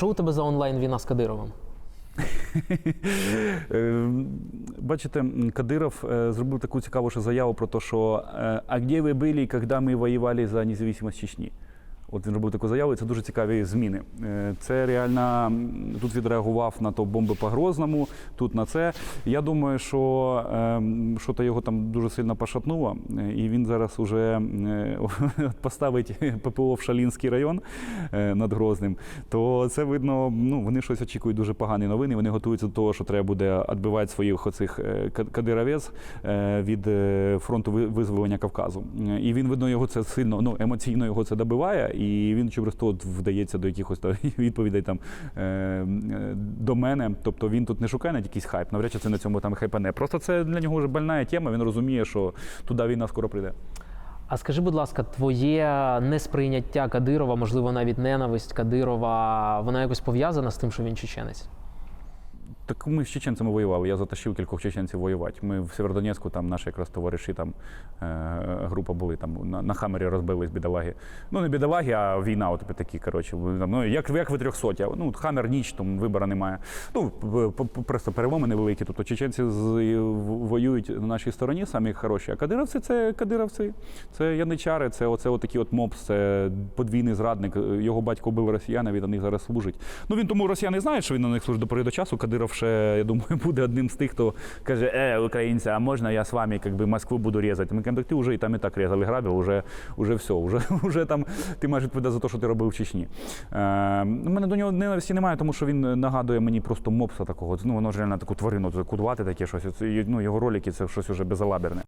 Що у тебе за онлайн війна з Кадировим? Е, Бачите, Кадиров е, зробив таку цікаву заяву про те, що е, а де ви були, коли ми воювали за незалежність Чечні? От він робив таку заяву, і це дуже цікаві зміни. Е, Це реально тут відреагував на то бомби по Грозному, тут на це. Я думаю, що е, що то його там дуже сильно пошатнуло, е, і він зараз уже е, поставить ППО в Шалінський район над Грозним. То це видно, ну вони щось очікують дуже погані новини. Вони готуються до того, що треба буде відбивати своїх оцих кадировець від фронту визволення Кавказу. І він видно його це сильно ну емоційно його це добиває, і він через то от вдається до якихось та, відповідей там е, е, до мене. Тобто він тут не шукає навіть якийсь хайп. Навряд чи це на цьому там хайпане. Просто це для нього вже больна тема. Він розуміє, що туди війна скоро прийде. А скажи, будь ласка, твоє несприйняття Кадирова, можливо, навіть ненависть Кадирова, вона якось пов'язана з тим, що він чеченець? Так ми з чеченцями воювали. Я затащив кількох чеченців воювати. Ми в Сєвєродонецьку, там наші якраз товариші, там е, група були, там на, на хамері розбились бідолаги. Ну не бідолаги, а війна, от такі, коротше. Ну, як, як ви трьохсоті? Ну, хамер ніч, там вибору немає. Ну, просто переломи невеликі. Тобто чеченці воюють на нашій стороні, самі хороші. А кадировці це кадировці. Це яничари, це оце отакий от мопс, це подвійний зрадник. Його батько вбив росіяни, він на них зараз служить. Ну він тому росіяни знають, що він на них служить до пори до часу. Кадиров ще, я думаю, буде одним з тих, хто каже: Е, українці, а можна я з вами як би, Москву буду різати? Ми кажемо, так ти вже і там і так різали грабів, вже, вже все, вже, вже там ти маєш відповідати за те, що ти робив в Чечні. Е, у мене до нього ненависті немає, тому що він нагадує мені просто мопса такого. Ну, воно ж реально таку тварину, кудувати таке щось. Ну, його ролики це щось уже безалаберне.